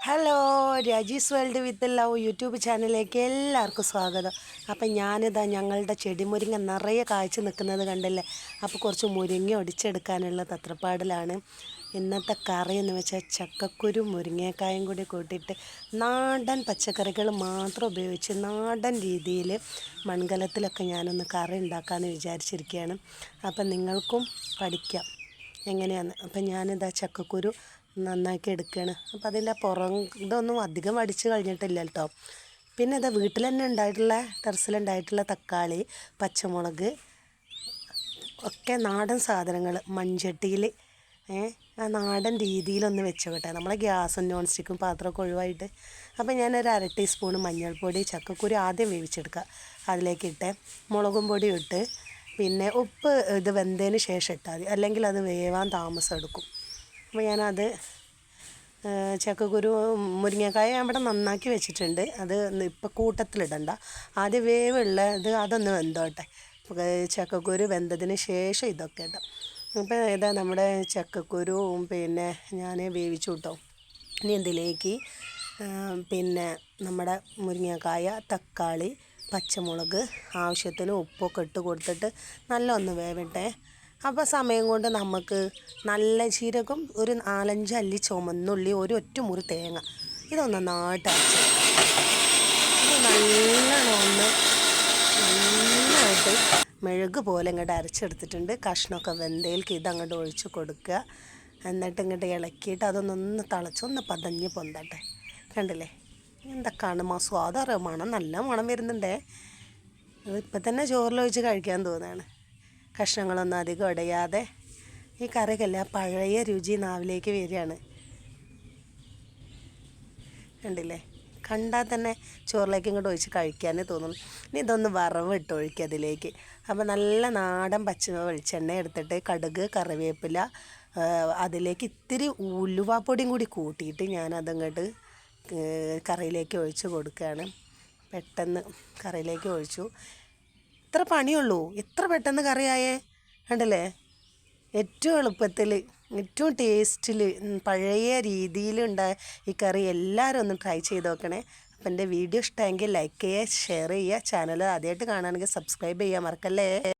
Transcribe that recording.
Hello Raji's world with love YouTube ചാനലിലേക്ക് എല്ലാവർക്കും സ്വാഗതം അപ്പം ഞാനിതാ ഞങ്ങളുടെ ചെടിമുരിങ്ങ നിറയെ കാഴ്ച നിൽക്കുന്നത് കണ്ടല്ലേ അപ്പോൾ കുറച്ച് മുരിങ്ങ ഒടിച്ചെടുക്കാനുള്ള തത്രപ്പാടിലാണ് ഇന്നത്തെ കറി എന്ന് വെച്ചാൽ ചക്കക്കുരു മുരിങ്ങക്കായും കൂടി കൂട്ടിയിട്ട് നാടൻ പച്ചക്കറികൾ മാത്രം ഉപയോഗിച്ച് നാടൻ രീതിയിൽ മൺകലത്തിലൊക്കെ ഞാനൊന്ന് കറി ഉണ്ടാക്കാമെന്ന് വിചാരിച്ചിരിക്കുകയാണ് അപ്പം നിങ്ങൾക്കും പഠിക്കാം എങ്ങനെയാണ് അപ്പം ഞാനിതാ ചക്കക്കുരു നന്നാക്കി എടുക്കുകയാണ് അപ്പം അതിന്റെ പുറം ഇതൊന്നും അധികം അടിച്ച് കഴിഞ്ഞിട്ടില്ല കേട്ടോ പിന്നെ ഇതാ വീട്ടിൽ തന്നെ ഉണ്ടായിട്ടുള്ള ടെറസിലുണ്ടായിട്ടുള്ള തക്കാളി പച്ചമുളക് ഒക്കെ നാടൻ സാധനങ്ങൾ മൺചട്ടിയിൽ ആ നാടൻ രീതിയിലൊന്ന് വെച്ചോട്ടെ. നമ്മളെ ഗ്യാസും നോൺ സ്റ്റിക്കും പാത്രമൊക്കെ ഒഴിവായിട്ട്. അപ്പോൾ ഞാനൊരു അര ടീസ്പൂൺ മഞ്ഞൾപ്പൊടി ചക്കക്കുരു ആദ്യം വേവിച്ചെടുക്കുക. അതിലേക്ക് ഇട്ട് മുളകും പൊടി ഇട്ട് പിന്നെ ഉപ്പ് ഇത് വെന്തതിന് ശേഷം ഇട്ടാൽ മതി. അല്ലെങ്കിൽ അത് വേവാൻ താമസം എടുക്കും. അപ്പോൾ ഞാനത് ചക്കക്കുരു മുരിങ്ങക്കായ അവിടെ നന്നാക്കി വെച്ചിട്ടുണ്ട്. അത് ഇപ്പോൾ കൂട്ടത്തിലിടണ്ട. ആദ്യം വേവുള്ള ഇത് അതൊന്ന് വെന്തോട്ടെ. ചക്കക്കുരു വെന്തതിന് ശേഷം ഇതൊക്കെ ഇടാം. അപ്പോൾ ഏതാ നമ്മുടെ ചക്കക്കുരു പിന്നെ ഞാൻ വേവിച്ചു കിട്ടും. ഇനി ഇതിലേക്ക് പിന്നെ നമ്മുടെ മുരിങ്ങക്കായ തക്കാളി പച്ചമുളക് ആവശ്യത്തിന് ഉപ്പൊക്കെ ഇട്ട് കൊടുത്തിട്ട് നല്ല ഒന്ന് വേവട്ടെ. അപ്പോൾ സമയം കൊണ്ട് നമുക്ക് നല്ല ജീരകം ഒരു നാലഞ്ച് അല്ലി ചുമന്നുള്ളി ഒരു ഒറ്റ മുറി തേങ്ങ. ഇതൊന്ന് നന്നായിട്ട് അരച്ച് ഇത് നല്ലോണം ഒന്ന് നന്നായിട്ട് മെഴുക് പോലെ ഇങ്ങോട്ട് അരച്ചെടുത്തിട്ടുണ്ട്. കഷ്ണമൊക്കെ വെന്തയിലേക്ക് ഇതങ്ങോട്ട് ഒഴിച്ച് കൊടുക്കുക. എന്നിട്ട് ഇങ്ങോട്ട് ഇളക്കിയിട്ട് അതൊന്നൊന്ന് തിളച്ചൊന്ന് പതഞ്ഞ് പൊന്തട്ടെ. കണ്ടില്ലേ? എന്തൊക്കെയാണ് മാ അറിയാം? മണം നല്ല മണം വരുന്നുണ്ടേ. ഇപ്പം തന്നെ ചോറിലൊഴിച്ച് കഴിക്കാൻ തോന്നുകയാണ് കഷ്ണങ്ങളൊന്നും അധികം ഉടയാതെ ഈ കറിക്കല്ല പഴയ രുചി നാവിലേക്ക് വരികയാണ്. കണ്ടില്ലേ? കണ്ടാൽ തന്നെ ചോറിലേക്ക് ഇങ്ങോട്ട് ഒഴിച്ച് കഴിക്കാനേ തോന്നുന്നു. ഇനി ഇതൊന്ന് വറവ് ഇട്ട് ഒഴിക്കുക അതിലേക്ക്. അപ്പോൾ നല്ല നാടൻ പച്ചമ വെളിച്ചെണ്ണ എടുത്തിട്ട് കടുക് കറിവേപ്പില അതിലേക്ക് ഇത്തിരി ഉലുവാപ്പൊടിയും കൂടി കൂട്ടിയിട്ട് ഞാനതങ്ങോട്ട് കറിയിലേക്ക് ഒഴിച്ച് കൊടുക്കുകയാണ്. പെട്ടെന്ന് കറിയിലേക്ക് ഒഴിച്ചു. ഇത്ര പണിയുള്ളൂ? എത്ര പെട്ടെന്ന് കറിയായേ? കണ്ടല്ലേ? ഏറ്റവും എളുപ്പത്തിൽ ഏറ്റവും ടേസ്റ്റിൽ പഴയ രീതിയിലുണ്ടായ ഈ കറി എല്ലാവരും ഒന്ന് ട്രൈ ചെയ്ത് നോക്കണേ. അപ്പം എന്റെ വീഡിയോ ഇഷ്ടമെങ്കിൽ ലൈക്ക് ചെയ്യുക ഷെയർ ചെയ്യുക. ചാനൽ ആദ്യമായിട്ട് കാണുകയാണെങ്കിൽ സബ്സ്ക്രൈബ് ചെയ്യാൻ മറക്കല്ലേ?